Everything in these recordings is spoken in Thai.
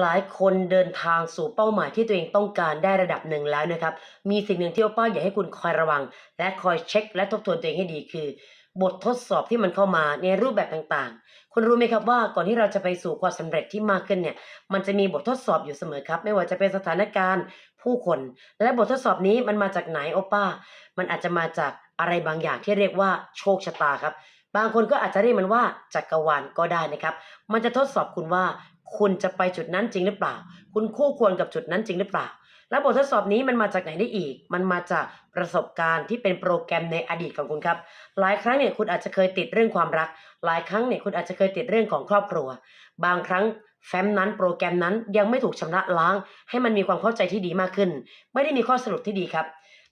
หลายคนเดินทางสู่เป้าหมายที่ตัวเองต้องการได้ระดับหนึ่งแล้วนะครับ มีสิ่งหนึ่งที่โอป้าอยากให้คุณคอยระวัง และคอยเช็ค และทบทวนตัวเองให้ดีคือบททดสอบที่มันเข้ามาในรูปแบบต่างๆ คุณรู้ไหมครับว่าก่อนที่เราจะไปสู่ความสำเร็จที่มากขึ้นเนี่ย มันจะมีบททดสอบอยู่เสมอครับ ไม่ว่าจะเป็นสถานการณ์ผู้คน และบททดสอบนี้มันมาจากไหนโอป้า มันอาจจะมาจากอะไรบางอย่างที่เรียกว่าโชคชะตาครับ บางคนก็อาจจะเรียกมันว่าจักรวาลก็ได้นะครับ มันจะทดสอบคุณว่า คุณจะไปจุดนั้นจริงหรือเปล่า คุณคู่ควรกับจุดนั้นจริงหรือเปล่า แล้วบททดสอบนี้มันมาจากไหนได้อีก มันมาจากประสบการณ์ที่เป็นโปรแกรมในอดีตของคุณครับ หลายครั้งเนี่ยคุณอาจจะเคยติดเรื่องความรัก หลายครั้งเนี่ยคุณอาจจะเคยติดเรื่องของครอบครัว บางครั้งแฟ้มนั้นโปรแกรมนั้นยังไม่ถูกชำระล้าง ให้มันมีความเข้าใจที่ดีมากขึ้น ไม่ได้มีข้อสรุปที่ดีครับ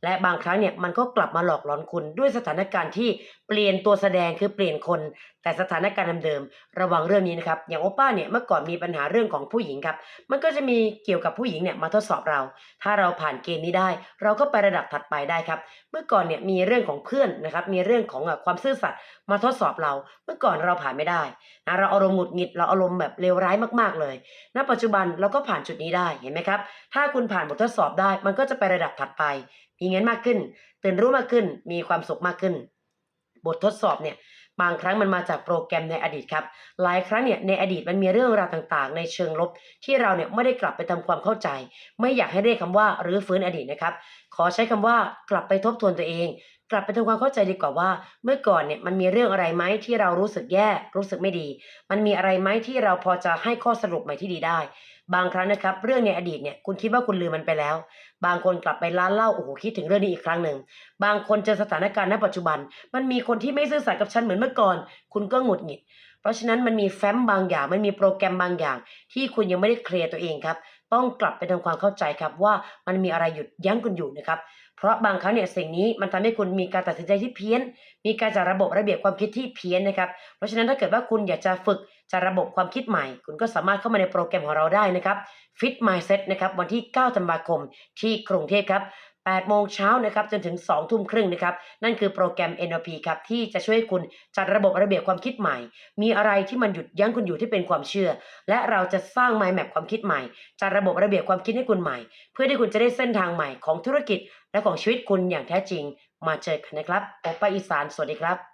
และบางครั้งเนี่ยมันก็กลับมาหลอกหลอนคุณด้วยสถานการณ์ที่เปลี่ยนตัวแสดงคือเปลี่ยนคน แต่สถานการณ์เดิมๆระวังเรื่องนี้นะครับอย่างโอป้าเนี่ยเมื่อก่อนมีปัญหาเรื่องของผู้หญิงครับ มันก็จะมีเกี่ยวกับผู้หญิงเนี่ยมาทดสอบเรา ถ้าเราผ่านเกณฑ์นี้ได้ เราก็ไประดับถัดไปได้ครับ เมื่อก่อนเนี่ยมีเรื่องของเพื่อนนะครับมีเรื่องของความซื่อสัตย์มาทดสอบเรา เมื่อก่อนเราผ่านไม่ได้นะเราอารมณ์หงุดหงิดเราอารมณ์แบบเลวร้ายมากๆเลย ณ ปัจจุบันเราก็ผ่านจุดนี้ได้เห็นไหมครับ ถ้าคุณผ่านบททดสอบได้ มันก็จะไประดับถัดไปมีเงินมากขึ้น ตื่นรู้มากขึ้น มีความสุขมากขึ้น บททดสอบเนี่ยบางครั้งมันมาจากโปรแกรมในอดีตครับ หลายครั้งเนี่ยในอดีตมันมีเรื่องราวต่างๆ ในเชิงลบ ที่เราเนี่ยไม่ได้กลับไปทำความเข้าใจ ไม่อยากให้เรียกคำว่ารื้อฟื้นอดีตนะครับ ขอใช้คำว่ากลับไปทบทวนตัวเอง กลับไปทำความเข้าใจดีกว่าว่า เมื่อก่อนเนี่ยมันมีเรื่องอะไรไหมที่เรารู้สึกแย่รู้สึกไม่ดี มันมีอะไรไหมที่เราพอจะให้ข้อสรุปใหม่ที่ดีได้ บางครั้งนะครับ เรื่องในอดีตเนี่ยคุณคิดว่าคุณลืมมันไปแล้ว บางคนกลับไปร้านเหล้าโอ้โหคิดถึงเรื่องนี้อีกครั้งหนึ่งบางคนเจอสถานการณ์ณปัจจุบัน มันมีคนที่ไม่ซื่อสัตย์กับฉันเหมือนเมื่อก่อน คุณก็หงุดหงิด เพราะฉะนั้นมันมีแฟ้มบางอย่าง มันมีโปรแกรมบางอย่าง ที่คุณยังไม่ได้เคลียร์ตัวเองครับ ต้องกลับไปทำความเข้าใจครับว่ามันมีอะไรหยุดยั้งคุณอยู่นะครับ เพราะบางครั้งเนี่ยสิ่งนี้มันทำให้คุณมีการตัดสินใจที่เพี้ยน มีการจัดระบบระเบียบความคิดที่เพี้ยนนะครับ เพราะฉะนั้นถ้าเกิดว่าคุณอยากจะฝึกจัดระบบความคิดใหม่ คุณก็สามารถเข้ามาในโปรแกรมของเราได้นะครับ Fit Mindset นะครับวันที่ 9 ธันวาคมที่กรุงเทพครับ 8 โมงเช้านะครับจนถึง 2 ทุ่มครึ่งนะครับนั่นคือโปรแกรม NLP ครับที่จะช่วยคุณจัดระบบระเบียบความคิดใหม่ มีอะไรที่มันหยุดยั้งคุณอยู่ที่เป็นความเชื่อ และเราจะสร้าง mind map ความคิดใหม่ จัดระบบระเบียบความคิดให้คุณใหม่ เพื่อที่คุณจะได้เส้นทางใหม่ของธุรกิจและของชีวิตคุณอย่างแท้จริง มาเจอกันนะครับโอปป้าอีสานสวัสดีครับ